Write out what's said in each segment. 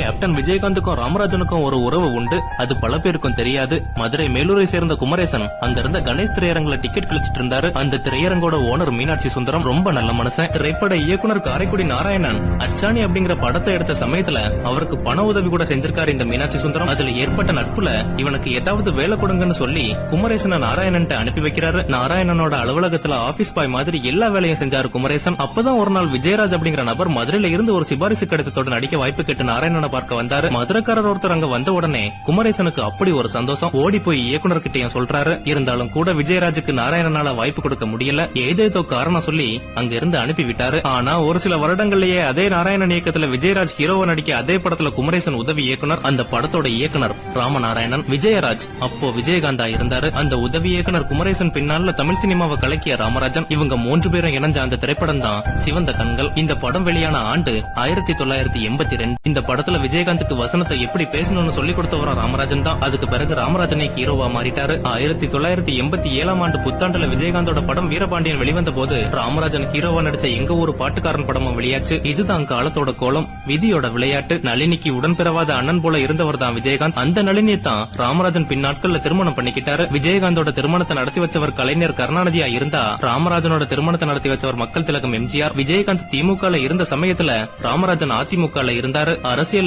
Captain விஜயகாந்துக்கும் ராமராஜனுக்கும் ஒரு உறவு உண்டு. அது பல பேருக்கும் தெரியாது. மதுரை மேலூரை சேர்ந்த குமரேசன் அங்கிருந்த கணேஷ் திரையரங்குல டிக்கெட் கிழிச்சிட்டு இருந்தாரு அந்த திரையரங்கோட ஓனர் மீனாட்சி சுந்தரம் ரொம்ப நல்ல மனுஷன். திரைப்பட இயக்குனர் காரைக்குடி நாராயணன் அச்சாணி அப்படிங்கிற படத்தை எடுத்த சமயத்துல அவருக்கு பண உதவி கூட செஞ்சிருக்காரு இந்த மீனாட்சி சுந்தரம். அதுல ஏற்பட்ட நட்புல இவனுக்கு ஏதாவது வேலை கொடுங்கன்னு சொல்லி குமரேசனை நாராயணன் அனுப்பி வைக்கிறாரு. நாராயணனோட அலுவலகத்துல ஆபீஸ் பாய் மாதிரி எல்லா வேலையும் செஞ்சாரு குமரேசன். அப்பதான் ஒரு நாள் விஜயராஜ் அப்படிங்கிற நபர் மதுரையில இருந்து ஒரு சிபாரிசு கடிதத்தோட நடிக்க வாய்ப்பு கேட்டு நாராயணனை பார்க்க வந்தாரு. மதுரக்காரர் ஒருத்தர் அங்க வந்த உடனே குமரேசனுக்கு அப்படி ஒரு சந்தோஷம். ஓடி போய் இயக்குனர் சொல்றாரு. இருந்தாலும் கூட விஜயராஜுக்கு நாராயணனால வாய்ப்பு கொடுக்க முடியல. ஏதேதோ காரணம் சொல்லி அங்க இருந்து அனுப்பி விட்டாரு ஆனா ஒரு சில வருடங்கள்லயே அதே நாராயணன் இயக்கத்துல விஜயராஜ் ஹீரோவா நடிக்க அதே படத்துல குமரேசன் உதவி இயக்குனர் அந்த படத்தோட இயக்குனர் ராமநாராயணன் விஜயராஜ். அப்போ விஜயகாந்தா இருந்தாரு. அந்த உதவி இயக்குனர் குமரேசன் பின்னால தமிழ் சினிமாவை கலக்கிய ராமராஜன். இவங்க மூன்று பேரும் இணைஞ்ச அந்த திரைப்படம் தான் சிவந்த கண்கள். இந்த படம் வெளியான ஆண்டு ஆயிரத்தி தொள்ளாயிரத்தி எண்பத்தி ரெண்டு. இந்த படத்துல விஜயகாந்துக்கு வசனத்தை எப்படி பேசணும்னு சொல்லி கொடுத்தவரா ராமராஜன் தான். அதுக்கு பிறகு ராமராஜனே ஹீரோவா மாறிட்டாரு. ஆயிரத்தி தொள்ளாயிரத்தி எண்பத்தி ஏழாம் ஆண்டு புத்தாண்டுல விஜயகாந்தோட படம் வீரபாண்டியன் வெளிவந்த போது ராமராஜன் ஹீரோவா நடிச்ச எங்க ஒரு பாட்டுக்காரன் படமும் வெளியாச்சு. இதுதான் காலத்தோட கோலம். விதியோட விளையாட்டு. நளினிக்கு உடன்பிறவாத அண்ணன் போல இருந்தவர் தான் விஜயகாந்த். அந்த நளினியை தான் ராமராஜன் பின்னாட்கள்ல திருமணம் பண்ணிக்கிட்டாரு. விஜயகாந்தோட திருமணத்தை நடத்தி வச்சவர் கலைஞர் கருணாநிதியா இருந்தா ராமராஜனோட திருமணத்தை நடத்தி வச்சவர் மக்கள் திலகம் எம்ஜிஆர். விஜயகாந்த் திமுக இருந்த சமயத்துல ராமராஜன் அதிமுக இருந்தாரு.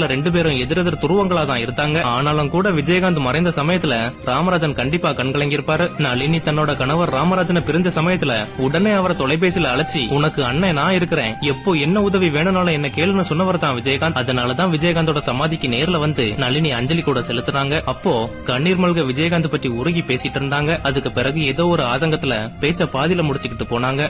படத்துல ரெண்டு பேரும் எதிரெதிர் துருவங்களா தான் இருந்தாங்க ஆனாலும் கூட விஜயகாந்த் மறைந்த சமயத்துல ராமராஜன் கண்டிப்பா கண்கலங்கியிருப்பாரு நளினி தன்னோட கணவர் ராமராஜனை பிரிஞ்ச சமயத்துல உடனே அவரை தொலைபேசியில அழைச்சி உனக்கு அண்ணன் நான் இருக்கிறேன். எப்போ என்ன உதவி வேணும்னாலும் என்ன கேளுன்னு சொன்னவர் தான் விஜயகாந்த். அதனாலதான் விஜயகாந்தோட சமாதிக்கு நேர்ல வந்து நளினி அஞ்சலி கூட செலுத்துறாங்க அப்போ கண்ணீர் மல்க விஜயகாந்த் பத்தி உருகி பேசிட்டு இருந்தாங்க. அதுக்கு பிறகு ஏதோ ஒரு ஆதங்கத்துல பேச்ச பாதியில முடிச்சுக்கிட்டு போனாங்க.